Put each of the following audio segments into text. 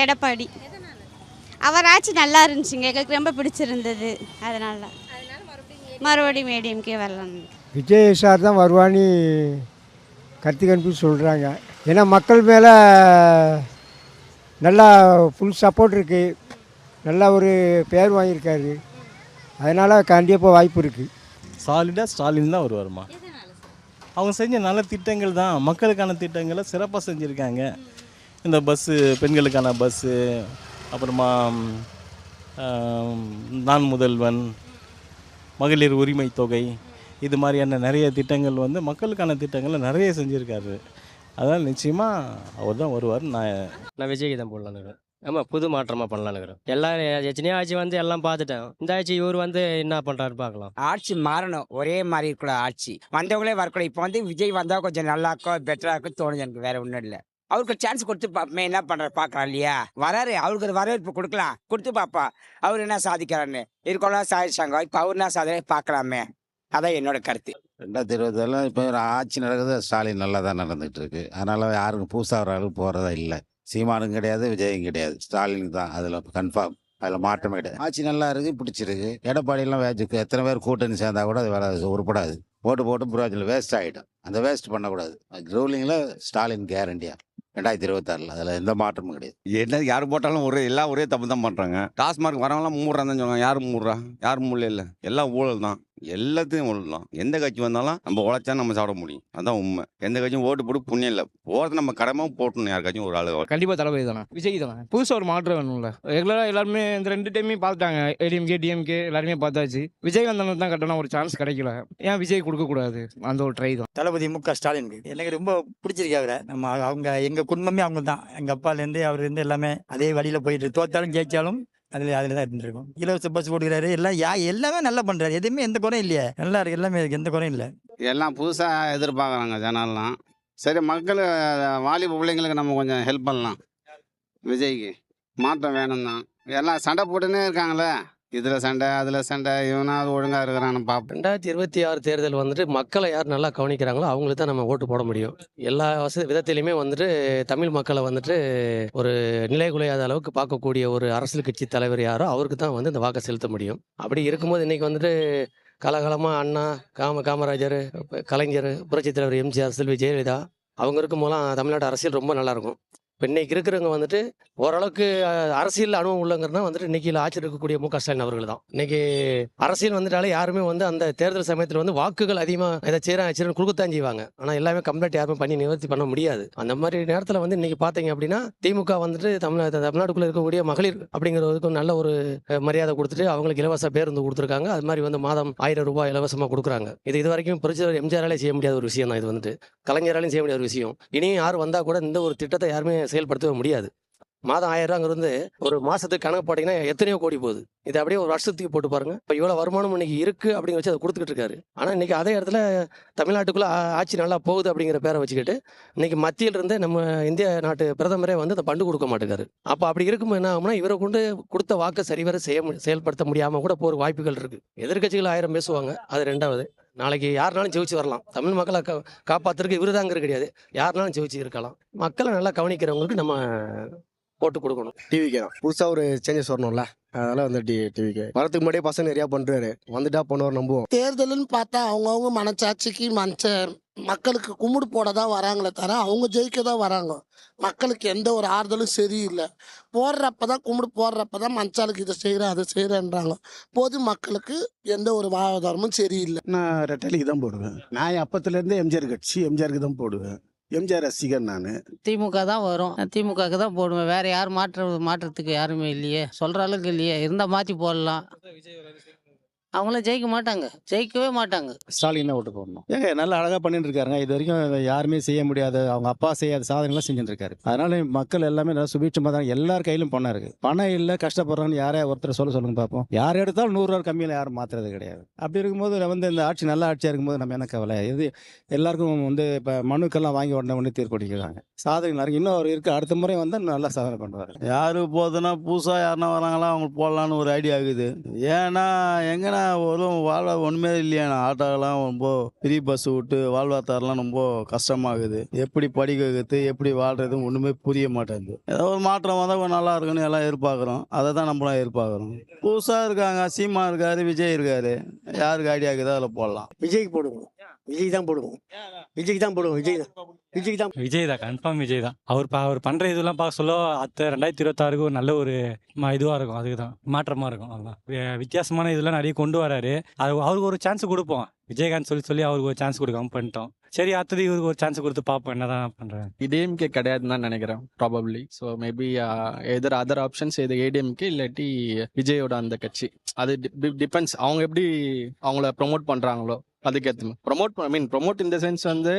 எடப்பாடி. அவர் ஆட்சி நல்லா இருந்துச்சுங்க. எங்களுக்கு ரொம்ப பிடிச்சிருந்தது. அதனால. மறுபடியும் ஏடிஎம்கே வரலாம். விஜய் சார் தான் வருவான்னு கருத்து கணிப்பு சொல்கிறாங்க ஏன்னா மக்கள் மேலே நல்லா ஃபுல் சப்போர்ட் இருக்குது நல்லா ஒரு பேர் வாங்கியிருக்காரு. அதனால் கண்டிப்பாக வாய்ப்பு இருக்குது சாலிடாக ஸ்டாலின் தான் வருவாருமா அவங்க செஞ்ச நல்ல திட்டங்கள் தான். மக்களுக்கான திட்டங்களை சிறப்பாக செஞ்சுருக்காங்க. இந்த பஸ்ஸு பெண்களுக்கான பஸ்ஸு அப்புறமா நான் முதல்வன் மகளிர் உரிமை தொகை இது மாதிரியான நிறைய திட்டங்கள் வந்து மக்களுக்கான திட்டங்களை நிறைய செஞ்சுருக்காரு. அதனால் நிச்சயமாக அவர் தான் வருவார் நான் நான் விஜய்க்கு தான் போடலான்னு ஆமாம் புது மாற்றமாக பண்ணலான்னு எல்லாம் எத்தனையோ ஆட்சி வந்து எல்லாம் பார்த்துட்டேன். இந்த ஆட்சி இவர் வந்து என்ன பண்ணுறாரு பார்க்கலாம். ஆட்சி மாறணும். ஒரே மாதிரி இருக்கக்கூடாது ஆட்சி. வந்தவங்களே வரக்கூடாது. இப்போ வந்து விஜய் வந்தால் கொஞ்சம் நல்லா இருக்கும் பெட்டராக இருக்கும் தோணுது எனக்கு. வேற ஒன்றும் இல்லை. அவருக்கு சான்ஸ் கொடுத்து பார்ப்போமே என்ன பண்ணுறாரு பார்க்கலாம் இல்லையா? வராரு அவருக்கு ஒரு வரவேற்பு கொடுக்கலாம். கொடுத்து பார்ப்பா அவர் என்ன சாதிக்கிறாருன்னு. இருக்கவங்களாம் சாதிச்சாங்க. இப்போ அவர் என்ன சாதனை? பார்க்கலாமே அதான் என்னோட கருத்து. ரெண்டாயிரத்தி இருபத்தெல்லாம் இப்போ ஆட்சி நடக்குது. ஸ்டாலின் நல்லா தான் நடந்துகிட்டு இருக்கு அதனால் யாருக்கும் புதுசாக ஒரு அளவுக்கு போகிறதா இல்லை. சீமானும் கிடையாது விஜயும் கிடையாது. ஸ்டாலின் தான் அதில் கன்ஃபார்ம் அதில் மாற்றமே கிடையாது. ஆட்சி நல்லா இருக்குது பிடிச்சிருக்கு. எடப்பாடியெல்லாம் வேஜுக்கு எத்தனை பேர் கூட்டணி சேர்ந்தா கூட அது வராது உருப்படாது. ஓட்டு போட்டு புரோஜனம் வேஸ்ட் ஆகிடும் அந்த வேஸ்ட் பண்ணக்கூடாது. ரூலிங்கில் ஸ்டாலின் கேரண்டியாக ரெண்டாயிரத்தி இருபத்தாறில். அதில் எந்த மாற்றமும் கிடையாது. என்ன யார் போட்டாலும் ஒரே எல்லாம் ஒரே தப்பு தான் பண்ணுறாங்க டாஸ்மார்க் வரவங்களாம் மூடுறான்னு சொன்னாங்க யாரும் யார் மூடுறா யார் மூடல இல்லை எல்லாம் ஊழல் தான். எல்லாத்தையும் தான் எந்த கட்சி வந்தாலும் நம்ம உழைச்சா நம்ம சாப்பிட முடியும். அதான் உண்மை. எந்த கட்சியும் ஓட்டு போட்டு புண்ணியம் இல்லை. போகிறது நம்ம கடமை போட்டணும் யாருக்காச்சும் ஒரு ஆளு கண்டிப்பாக தளபதி தானே. விஜய் தானே. புதுசாக ஒரு மாற்றம் வேணும்ல. ரெகுலராக எல்லாருமே இந்த ரெண்டு டைமே பார்த்துட்டாங்க. ஏடிஎம்கே டிஎம்கே எல்லாருமே பார்த்தாச்சு. விஜயகாந்தனுக்கு தான் கட்டணம் ஒரு சான்ஸ் கிடைக்கல. ஏன் விஜய் கொடுக்கக்கூடாது அந்த ஒரு ட்ரை தான். தளபதி மு க ஸ்டாலின் எனக்கு ரொம்ப பிடிச்சிருக்கு அவரை. நம்ம அவங்க எங்கள் குடும்பமே அவங்க தான் எங்கள் அப்பாலேருந்து அவர் இருந்து எல்லாமே அதே வழியில் போயிட்டு தோத்தாலும் ஜெயிச்சாலும் அதில் அதில் தான் இருந்துருக்கும் இலவச பஸ் கொடுக்குறாரு எல்லாம் யா எல்லாமே நல்லா பண்ணுறாரு எதுவுமே எந்த குறையும் இல்லையே. நல்லா இருக்கு. எல்லாமே எந்த குறையும் இல்லை. எல்லாம் புதுசாக எதிர்பார்க்குறாங்க ஜனாலாம் சரி மக்கள் வாலிப பிள்ளைங்களுக்கு நம்ம கொஞ்சம் ஹெல்ப் பண்ணலாம். விஜய்க்கு. மாற்றம் வேணும் தான் எல்லாம் சண்டை போட்டுன்னே இருக்காங்களே. இதில் சண்டை அதில் சண்டை இவனாவது ஒழுங்காக இருக்கிறான்னு பார்ப்போம் ரெண்டாயிரத்தி இருபத்தி ஆறு தேர்தல் வந்துட்டு மக்களை யார் நல்லா கவனிக்கிறாங்களோ அவங்களுக்கு தான் நம்ம ஓட்டு போட முடியும். எல்லா வசதி விதத்திலையுமே வந்துட்டு தமிழ் மக்களை வந்துட்டு ஒரு நிலை குலையாத அளவுக்கு பார்க்கக்கூடிய ஒரு அரசியல் கட்சி தலைவர் யாரோ அவருக்கு தான் வந்து இந்த வாக்கை செலுத்த முடியும். அப்படி இருக்கும்போது இன்றைக்கி வந்துட்டு கலகலமாக அண்ணா காம காமராஜர் கலைஞர் புரட்சித் தலைவர் எம்ஜிஆர் செல்வி ஜெயலலிதா அவங்க இருக்கும்போதெல்லாம் தமிழ்நாடு அரசியல் ரொம்ப நல்லா இருக்கும். இப்போ இன்னைக்கு இருக்கிறவங்க வந்துட்டு ஓரளவுக்கு அரசியல் அனுபவம் உள்ளவங்கன்னா வந்துட்டு இன்னைக்கு ஆட்சி இருக்கக்கூடிய மு க ஸ்டாலின் அவர்கள் தான். இன்னைக்கு அரசியல் வந்துட்டாலே யாருமே வந்து அந்த தேர்தல் சமயத்தில் வந்து வாக்குகள் அதிகமாக இதை செய்கிறேன் செய்கிறேன் கொடுக்கத்தான் செய்வாங்க. ஆனால் எல்லாமே கம்ப்ளீட் யாருமே பண்ணி நிவர்த்தி பண்ண முடியாது. அந்த மாதிரி நேரத்தில் வந்து இன்னைக்கு பார்த்தீங்க அப்படின்னா திமுக வந்துட்டு தமிழ் தமிழ்நாட்டுக்குள்ளே இருக்கக்கூடிய மகளிர் அப்படிங்கிறதுக்கு நல்ல ஒரு மரியாதை கொடுத்துட்டு அவங்களுக்கு இலவச பேருந்து கொடுத்துருக்காங்க. அது மாதிரி வந்து மாதம் ஆயிரம் ரூபாய் இலவசமாக கொடுக்குறாங்க. இது இது வரைக்கும் பிரச்சனை எம்ஜிஆராலே செய்ய முடியாத ஒரு விஷயம் தான் இது வந்துட்டு. கலைஞராலையும் செய்ய முடியாத ஒரு விஷயம். இனியும் யார் வந்தால் கூட இந்த ஒரு திட்டத்தை யாருமே செயல்படுத்தவே முடியாது. மாதம் ஆயிரம் ரூபாங்கிறது ஒரு மாசத்துக்கு கணக்கு போட்டீங்கன்னா எத்தனையோ கோடி போகுது. இது அப்படியே ஒரு வருஷத்துக்கு போட்டு பாருங்க. இப்போ இவ்வளோ வருமானம் இன்னைக்கு இருக்கு அப்படிங்கிற வச்சு அதை கொடுத்துக்கிட்டு இருக்காரு. ஆனால் இன்னைக்கு அதே இடத்துல தமிழ்நாட்டுக்குள்ள ஆட்சி நல்லா போகுது அப்படிங்கிற பேரை வச்சுக்கிட்டு இன்னைக்கு மத்தியில் இருந்து நம்ம இந்திய நாட்டு பிரதமரே வந்து அதை பண்டு கொடுக்க மாட்டேங்காரு. அப்போ அப்படி இருக்கும்போது என்ன ஆகும்னா இவரை கொண்டு கொடுத்த வாக்கை சரிவர செய்ய செயல்படுத்த முடியாமல் கூட போகிற வாய்ப்புகள் இருக்கு. எதிர்க்கட்சிகள் ஆயிரம் பேசுவாங்க. அது ரெண்டாவது. நாளைக்கு யாருனாலும் ஜெயிச்சு வரலாம். தமிழ் மக்களை கா காப்பாத்துறதுக்கு இவரு கிடையாது. யாருனாலும் ஜெயிச்சு இருக்கலாம். மக்களை நல்லா கவனிக்கிறவங்களுக்கு நம்ம போட்டு கொடுக்கணும். டிவிக்கு தான். புதுசாக ஒரு சேஞ்சஸ் வரணும்ல. அதனால வந்து டி டிவிக்கு. வரதுக்கு முன்னாடியே பசங்க நிறையா பண்ணுறாரு வந்துட்டா பண்ணுவார் நம்புவோம். தேர்தல்னு பார்த்தா அவங்கவுங்க மனச்சாட்சிக்கு மனச மக்களுக்கு கும்பிடு போட தான் வராங்களே தவிர அவங்க ஜெயிக்க தான் வராங்க. மக்களுக்கு எந்த ஒரு ஆறுதலும் சரியில்லை. போடுறப்ப தான் கும்பிடு போடுறப்ப தான் மனசாளுக்கு இதை செய்கிறேன் அதை செய்கிறேன்றாங்க பொது மக்களுக்கு எந்த ஒரு வாழ்வாதாரமும் சரியில்லை. நான் ரெட்டலிக்கு தான் போடுவேன். நான் அப்பத்துலேருந்தே எம்ஜிஆர் கட்சி எம்ஜிஆருக்கு தான் போடுவேன். எம்ஜிஆர் ரசிகன் நான். திமுக தான் வரும். திமுகவுக்கு தான் போடுவேன். வேற யார் மாற்ற மாற்றத்துக்கு யாருமே இல்லையே. சொல்ற அளவுக்கு இல்லையே. இருந்தா மாத்தி போடலாம். அவங்களாம் ஜெயிக்க மாட்டாங்க. ஜெயிக்கவே மாட்டாங்க. ஸ்டாலின் தான் ஓட்டு போடணும். ஏங்க நல்லா அழகாக பண்ணிட்டு இருக்காருங்க இது வரைக்கும் யாருமே செய்ய முடியாத அவங்க அப்பா செய்யாத சாதனைலாம் செஞ்சுட்டு இருக்காரு அதனால மக்கள் எல்லாமே நல்லா சுபீட்சமாக தான் எல்லார் கையிலும் பணம் இருக்கு பணம் இல்லை கஷ்டப்படுறான்னு யாரே ஒருத்தர் சொல்ல சொல்லுங்க பார்ப்போம் யார் எடுத்தாலும் நூறுரூவா கம்மியில் யாரும் மாத்துறது கிடையாது. அப்படி இருக்கும்போது வந்து இந்த ஆட்சி நல்ல ஆட்சியாக இருக்கும்போது நம்ம என்ன கவலை? இது எல்லாருக்கும் வந்து இப்போ மனுக்கெல்லாம் வாங்கி உடனே உடனே தீர்ப்பளிக்கிறாங்க. சாதனை நிறைய இன்னும் அவர் இருக்கு அடுத்த முறை வந்து நல்லா சாதனை பண்ணுவார். யாரு போகுதுன்னா புதுசாக யாருன்னா வராங்களா அவங்க போடலான்னு ஒரு ஐடியா இருக்குது ஏன்னா எங்கன்னா ஒரு வாழ்வா ஒன்றுமே இல்லையாண்ணா ஆட்டோலாம் ரொம்ப ஃப்ரீ பஸ் விட்டு வாழ்வாதாரம்லாம் ரொம்ப கஷ்டமாகுது. எப்படி படிக்க வைக்கிறது எப்படி வாழ்றது ஒன்றுமே புரிய மாட்டேங்குது. ஏதோ ஒரு மாற்றம் வந்தால் கொஞ்சம் நல்லா இருக்குன்னு எல்லாம் எதிர்பார்க்குறோம். அதை தான் நம்மளாம் எதிர்பார்க்குறோம். புதுசாக இருக்காங்க சீமா இருக்காரு விஜய் இருக்காரு. யாருக்கு ஐடியா இருக்குதோ அதில் போடலாம். விஜய்க்கு போடுவோம். விஜய் தான் போடுவோம் விஜய்க்கு தான் போடுவோம் விஜய் தான். விஜய்க்கு தான் விஜய் தான் கன்ஃபார்ம் விஜய் தான் அவர் பா அவர் பண்ணுற இதெல்லாம் பார்க்க சொல்ல அத்த ரெண்டாயிரத்தி இருபத்தாறுக்கு ஒரு நல்ல ஒரு இதுவாக இருக்கும் அதுக்கு தான் மாற்றமாக இருக்கும் அதுதான் வித்தியாசமான இதெல்லாம் நிறைய கொண்டு வராரு. அது அவருக்கு ஒரு சான்ஸ் கொடுப்போம். விஜயகாந்த் சொல்லி சொல்லி அவருக்கு ஒரு சான்ஸ் கொடுக்காம பண்ணிட்டோம். சரி அடுத்தது இவருக்கு ஒரு சான்ஸ் கொடுத்து பார்ப்போம் என்னதான் பண்றாரு. டிஎம்கே கிடையாதுன்னு தான் நினைக்கிறேன் probably so maybe either other options இது ஏடிஎம்கே இல்லாட்டி விஜயோட அந்த கட்சி. அது டிபெண்ட்ஸ் அவங்க எப்படி அவங்கள ப்ரொமோட் பண்ணுறாங்களோ அதுக்கேற்ற மாதிரி. ப்ரொமோட் ஐ மீன் ப்ரொமோட் இந்த சென்ஸ் வந்து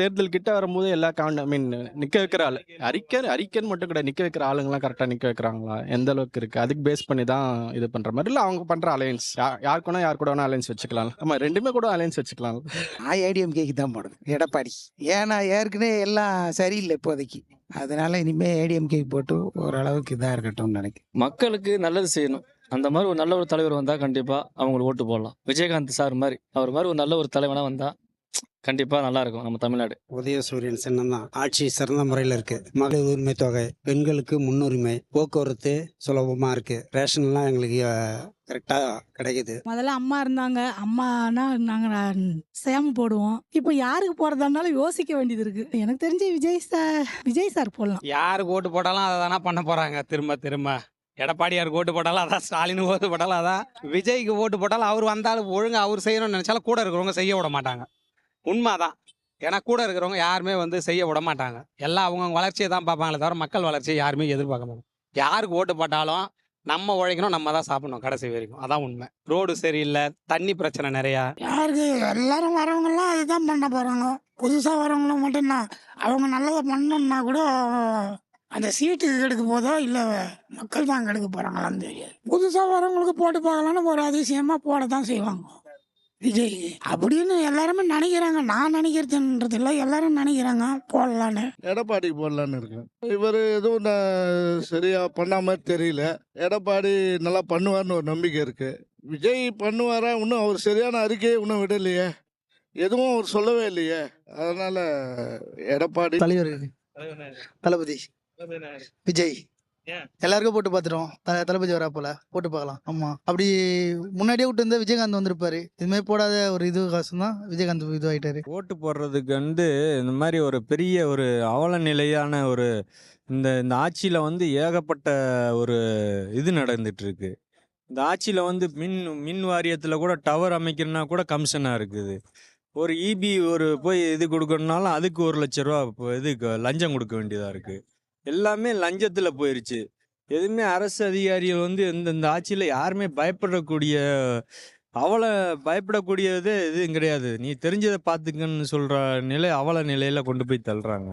தேர்தல் கிட்ட வரும்போது எல்லா காண்ட ஐ மீன் நிற்க வைக்கிற ஆள் அறிக்கை அறிக்கைன்னு மட்டும் கிடையாது நிற்க வைக்கிற ஆளுங்களாம் கரெக்டாக நிற்க வைக்கிறாங்களா? எந்த அளவுக்கு இருக்குது அதுக்கு பேஸ் பண்ணி தான் இது பண்ணுற மாதிரி. இல்லை அவங்க பண்ணுற அலையன்ஸ் யார் கூட யார் கூட வேணா அலையன்ஸ் வச்சுக்கலாம். ஆமாம் ரெண்டுமே கூட அலையன்ஸ் வச்சுக்கலாம். நான் ஏடிஎம்கேக்கு தான் போடுவேன் எடப்பாடி. ஏன்னா ஏற்கனவே எல்லாம் சரியில்லை இப்போதைக்கு. அதனால இனிமே ஏடிஎம்கே போட்டு ஓரளவுக்கு இதாக இருக்கட்டும்னு நினைக்கிறேன். மக்களுக்கு நல்லது செய்யணும். அந்த மாதிரி ஒரு நல்ல ஒரு தலைவர் வந்தால் கண்டிப்பாக அவங்களுக்கு ஓட்டு போடலாம். விஜயகாந்த் சார் மாதிரி அவர் மாதிரி ஒரு நல்ல ஒரு தலைவனாக வந்தால் கண்டிப்பாக நல்லா இருக்கும் நம்ம தமிழ்நாடு. உதயசூரியன் சின்னம் தான். ஆட்சி சிறந்த முறையில் இருக்கு. மகளிர் உரிமை தொகை பெண்களுக்கு முன்னுரிமை போக்குவரத்து சுலபமாக இருக்கு. ரேஷன்லாம் எங்களுக்கு கரெக்டாக கிடைக்குது. முதல்ல அம்மா இருந்தாங்க. அம்மானா நாங்கள் சேம் போடுவோம். இப்போ யாருக்கு போகிறதாஇருந்தாலும் யோசிக்க வேண்டியது இருக்கு. எனக்கு தெரிஞ்சு விஜய் சார் விஜய் சார் போடலாம். யாருக்கு ஓட்டு போட்டாலும் அதை தானே பண்ண போறாங்க. திரும்ப திரும்ப. எடப்பாடியார் ஓட்டு போட்டாலும் அதான் ஸ்டாலின் ஓட்டு போட்டாலும் அதான். விஜய்க்கு ஓட்டு போட்டாலும் அவர் வந்தாலும் ஒழுங்காக அவர் செய்யணும்னு நினச்சாலும் கூட இருக்கிறவங்க செய்ய விட மாட்டாங்க. உண்மைதான். ஏன்னா கூட இருக்கிறவங்க யாருமே வந்து செய்ய விட மாட்டாங்க. எல்லாம் அவங்க வளர்ச்சியை தான் பார்ப்பாங்களே தவிர மக்கள் வளர்ச்சியை யாருமே எதிர்பார்க்க மாட்டாங்க. யாருக்கு ஓட்டு போட்டாலும் நம்ம உழைக்கணும் நம்ம தான் சாப்பிடணும் கடைசி வரைக்கும். அதான் உண்மை. ரோடு சரியில்லை தண்ணி பிரச்சனை நிறையா. யாருக்கு? எல்லாரும் வரவங்கலாம் அதுதான் பண்ண போகிறாங்க புதுசாக வரவங்களும் மட்டும்தான். அவங்க நல்லதை பண்ணணும்னா கூட அந்த சீட்டு கெடுக்க போதோ இல்லை மக்கள் தான் கெடுக்க போகிறாங்களான்னு தெரியாது. புதுசாக வரவங்களுக்கு போட்டு பார்க்கலான்னு ஒரு அதிசயமாக போட தான் செய்வாங்க. விஜய் அப்படின்னு எல்லாருமே நினைக்கிறாங்க. நான் நினைக்கிறதுன்றது இல்லை எல்லாரும் நினைக்கிறாங்க போடலான்னு. எடப்பாடி போடலான்னு இருக்கேன். இவர் எதுவும் சரியா பண்ண மாதிரி தெரியல. எடப்பாடி நல்லா பண்ணுவார்னு ஒரு நம்பிக்கை இருக்கு. விஜய் பண்ணுவாரா? இன்னும் அவர் சரியான அறிக்கையை இன்னும் விடலையே. எதுவும் அவர் சொல்லவே இல்லையே. அதனால எடப்பாடி தலைவர். தளபதி. விஜய். எல்லாருக்கும் போட்டு பார்த்துட்டோம் தளபதி வரா போல. போட்டு பார்க்கலாம் ஆமா. அப்படி முன்னாடியே விட்டு இருந்தா விஜயகாந்த் வந்திருப்பாரு. இதுமாதிரி போடாத ஒரு இது காசு தான் விஜயகாந்த் இது ஆயிட்டாரு ஓட்டு போடுறதுக்கு வந்து இந்த மாதிரி ஒரு பெரிய ஒரு அவல நிலையான ஒரு இந்த இந்த ஆட்சியில் வந்து ஏகப்பட்ட ஒரு இது நடந்துட்டு இருக்கு இந்த ஆட்சியில் வந்து மின் மின் வாரியத்தில் கூட டவர் அமைக்கணும்னா கூட கமிஷனாக இருக்குது. ஒரு இபி ஒரு போய் இது கொடுக்கணுனாலும் அதுக்கு ஒரு லட்ச ரூபா இப்போ இது லஞ்சம் கொடுக்க வேண்டியதாக இருக்குது எல்லாமே லஞ்சத்தில் போயிருச்சு. எதுவுமே அரசு அதிகாரிகள் வந்து இந்த இந்த ஆட்சியில் யாருமே பயப்படக்கூடிய அவளை பயப்படக்கூடியது எதுவும் கிடையாது. நீ தெரிஞ்சதை பார்த்துக்கன்னு சொல்கிற நிலை அவல நிலையில் கொண்டு போய் தள்ளுறாங்க.